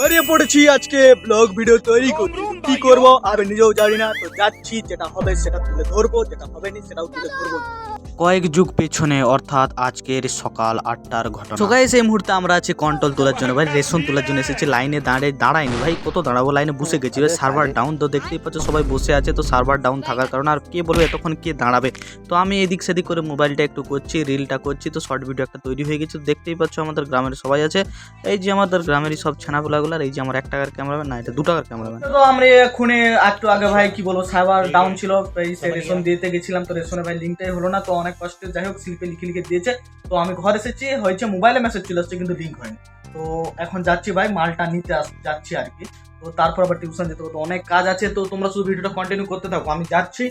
বেরিয়ে পড়েছি আজকে ব্লগ ভিডিও তৈরি করতে কি করব? আমি নিজেও জানি না। তো যাচ্ছি যেটা হবে সেটা তুলে ধরবো যেটা হবে না সেটাও তুলে ধরবো। কয়েক যুগ পেছনে অর্থাৎ আজকের সকাল আটটার ঘটনা। সকালে সেই মুহূর্তে আমরা আছি কন্ট্রোল তোলার জন্য। ভাই রেশন তোলার জন্য এসেছি। লাইনে দাঁড়িয়ে দাঁড়াইনি ভাই কত দাঁড়াবো? লাইনে বসে গেছি। ভাই সার্ভার ডাউন তো দেখতেই পাচ্ছ সবাই বসে আছে। তো সার্ভার ডাউন থাকার কারণে আর কে বলবে এতক্ষণ কে দাঁড়াবে? তো আমি এদিক সেদিক করে মোবাইলটা একটু করছি রিলটা করছি। তো শর্ট ভিডিও একটা তৈরি হয়ে গেছে। তো দেখতেই পাচ্ছ আমাদের গ্রামের সবাই আছে। এই যে আমাদের গ্রামেরই সব ছানাগুলাগুলো আর এই যে আমার এক টাকার ক্যামেরাম্যান না এটা দু টাকার ক্যামেরাম্যান তো আমরা এক্ষুনি একটু আগে ভাই কি বলব সার্ভার ডাউন ছিল রেশন দিতে গেছিলাম তো রেশনে ভাই লিঙ্কটাই হলো না তো অনেক কষ্টে যাই হোক স্লিপে লিখে লিখে দিয়েছে। তো আমি ঘর এসেছি হয়েছে মোবাইলে মেসেজ চলে আসছে কিন্তু লিঙ্ক হয়নি। তো এখন যাচ্ছি ভাই মালটা নিতে যাচ্ছি আর কি। তো তারপর আবার টিউশন যেতে হবে তো অনেক কাজ আছে তো তোমরা শুধু ভিডিওটা কন্টিনিউ করতে থাকো আমি যাচ্ছি।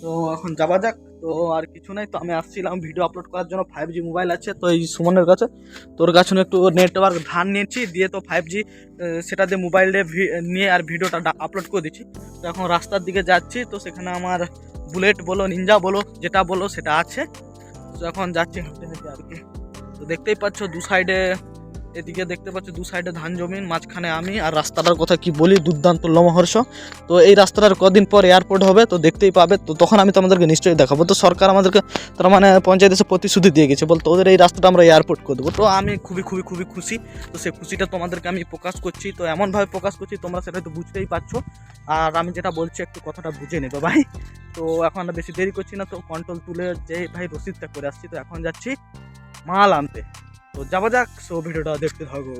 তো এখন যাওয়া যাক। তো আর কিছু নাই, তো আমি আসছিলাম ভিডিও আপলোড করার জন্য। ফাইভ জি মোবাইল আছে, তো এই সুমনের কাছে। তোর কাছে একটু নেটওয়ার্ক ধান নিয়েছি, দিয়ে তো ফাইভ জি সেটা দিয়ে মোবাইলে নিয়ে আর ভিডিওটা আপলোড করে দিচ্ছি। তো এখন রাস্তার দিকে যাচ্ছি, তো সেখানে আমার বুলেট বলো নিনজা বলো, যেটা বলো, সেটা আছে। তো এখন যাচ্ছি হেঁটে হেঁটে আর কি। তো দেখতেই পাচ্ছ দু সাইডে এদিকে দেখতে পাচ্ছ দু সাইডে ধান জমিন, মাঝখানে আমি আর রাস্তাটার কথা কি বলি? দুর্দান্ত লমহর্ষ। তো এই রাস্তাটার কদিন পর এয়ারপোর্ট হবে, তো দেখতেই পাবে। তো তখন আমি তোমাদেরকে নিশ্চয়ই দেখাবো। তো সরকার আমাদেরকে তার মানে পঞ্চায়েত এসে প্রতিশ্রুতি দিয়ে গেছে, বলতো, ওদের এই রাস্তাটা আমরা এয়ারপোর্ট করে দেবো। তো আমি খুবই খুবই খুবই খুশি। তো সেই খুশিটা তোমাদেরকে আমি প্রকাশ করছি। তো এমনভাবে প্রকাশ করছি, তোমরা সেটা তো বুঝতেই পারছ। আর আমি যেটা বলছি, একটু কথাটা বুঝে নেবে ভাই। তো এখন বেশি দেরি করছি না, তো কন্ট্রোল তুলে যে ভাই রসিদটা করে আসছি, তো এখন যাচ্ছি মাল আনতে। তো যাওয়া যাক সো ভিডিওটা দেখতে থাকো।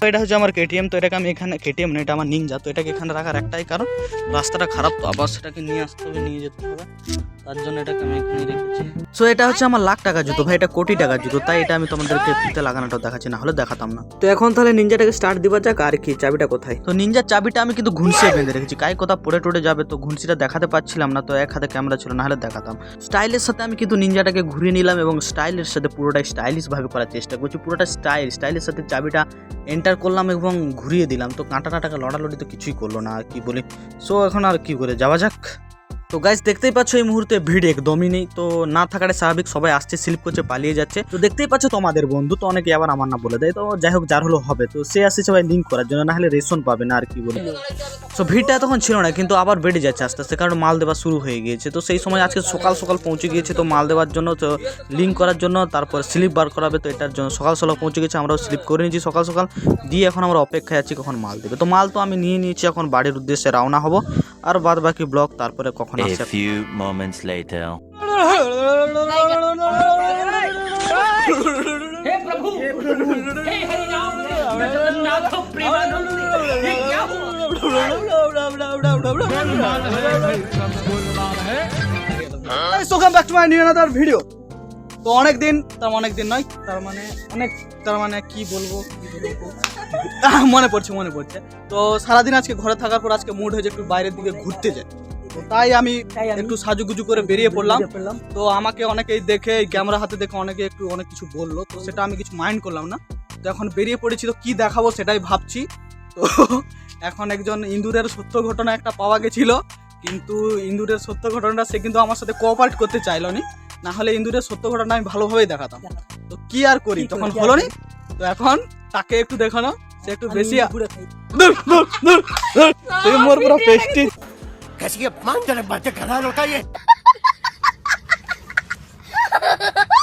তো এটা হচ্ছে আমার কেটিএম তো এটাকে আমি এখানে কেটিএম না, এটা আমার নিনজা তো এটাকে এখানে রাখার একটাই কারণ। রাস্তাটা খারাপ, তো আবার সেটাকে নিয়ে আসতে হবে, নিয়ে যেতে হবে। তার জন্য এটাকে আমি এখানে রেখেছি। সো এটা হচ্ছে আমার লাখ টাকা জুতো ভাই, এটা কোটি টাকার জুতো, তাই এটা আমি তোমাদেরকে ফিতে লাগানোটা দেখাচ্ছি না হলে দেখাতাম না। তো এখন তাহলে নিনজাটাকে স্টার্ট দিবা যাক, আর কি, চাবিটা কোথায়? তো নিনজার চাবিটা আমি কিন্তু ঘুনসিয়ে বেঁধে রেখেছি, কাই কোথা পড়ে টড়ে যাবে, তো ঘুনসিটা দেখাতে পাচ্ছিলাম না, তো এক হাতে ক্যামেরা ছিল না হলে দেখাতাম। স্টাইলের সাথে আমি কিন্তু নিনজাটাকে ঘুরিয়ে নিলাম, এবং স্টাইলের সাথে পুরোটাই স্টাইলিশ ভাবে করার চেষ্টা করছি, পুরোটা স্টাইল স্টাইলের সাথে চাবিটা এন্টার করলাম এবং ঘুরিয়ে দিলাম, তো কাঁটা টাটাকে লড়ালড়ি তো কিছুই করল না, আর কি বলি। সো এখন আর কি করে যাওয়া যাক। তো গাইজ দেখতেই পাচ্ছ এই মুহূর্তে ভিড় একদমই নেই। তো না থাকাটা স্বাভাবিক, সবাই আসছে স্লিপ করছে, পালিয়ে যাচ্ছে। তো দেখতেই পাচ্ছ তোমাদের বন্ধু, তো অনেকে আবার আমার না বলে দেয়। তো যাই হোক, যার হলো হবে। তো সে আসছে সবাই লিঙ্ক করার জন্য না হলে রেশন পাবে না আর কি বলি। তো ভিড়টা তখন ছিল না, কিন্তু আবার বেড়ে যাচ্ছে আস্তে আস্তে, কারণ মাল দেওয়া শুরু হয়ে গিয়েছে। তো সেই সময় আজকে সকাল সকাল পৌঁছে গিয়েছে, তো মাল দেওয়ার জন্য, তো লিঙ্ক করার জন্য, তারপর স্লিপ বার করাবে, তো এটার জন্য সকাল সকাল পৌঁছে গেছে আমরাও স্লিপ করে নিয়েছি সকাল সকাল। দিয়ে এখন আমরা অপেক্ষায় আছি কখন মাল দেবে। তো মাল তো আমি নিয়ে নিয়েছি, এখন বাড়ির উদ্দেশ্যে রওনা হব। আর বাদ বাকি ব্লগ তারপরে কখন A আসছে few moments later. हे प्रभु हे हरि राम हे जगन्नाथ प्रेमानंद ये क्या हुआ সোকাম back to my new another video তো অনেক দিন তার অনেক দিন নয় তার মানে অনেক তার মানে কি বলব? কি বলব মনে পড়ছে মনে পড়ছে। তো সারাদিন আজকে ঘরে থাকার পর আজকে মুড হয়েছে একটু বাইরের দিকে ঘুরতে যাই তো তাই আমি একটু সাজুগুজু করে বেরিয়ে পড়লাম। তো আমাকে অনেকেই দেখে ক্যামেরা হাতে দেখে অনেকে একটু অনেক কিছু বলল। তো সেটা আমি কিছু মাইন্ড করলাম না। তো এখন বেরিয়ে পড়েছি তো কি দেখাবো সেটাই ভাবছি। তো এখন একজন ইন্দুরের সত্য ঘটনা একটা পাওয়া গেছিল। কিন্তু ইন্দুরের সত্য ঘটনাটা সে কিন্তু আমার সাথে কোঅপারেট করতে চাইলো নি। না হলে ইন্দুরের সত্য ঘটনা আমি ভালোভাবেই দেখাতাম। তো কি আর করি? তখন হলো নি? তো এখন তাকে একটু দেখানো সে একটু বেশি তুই মোর পুরো পেস্টি।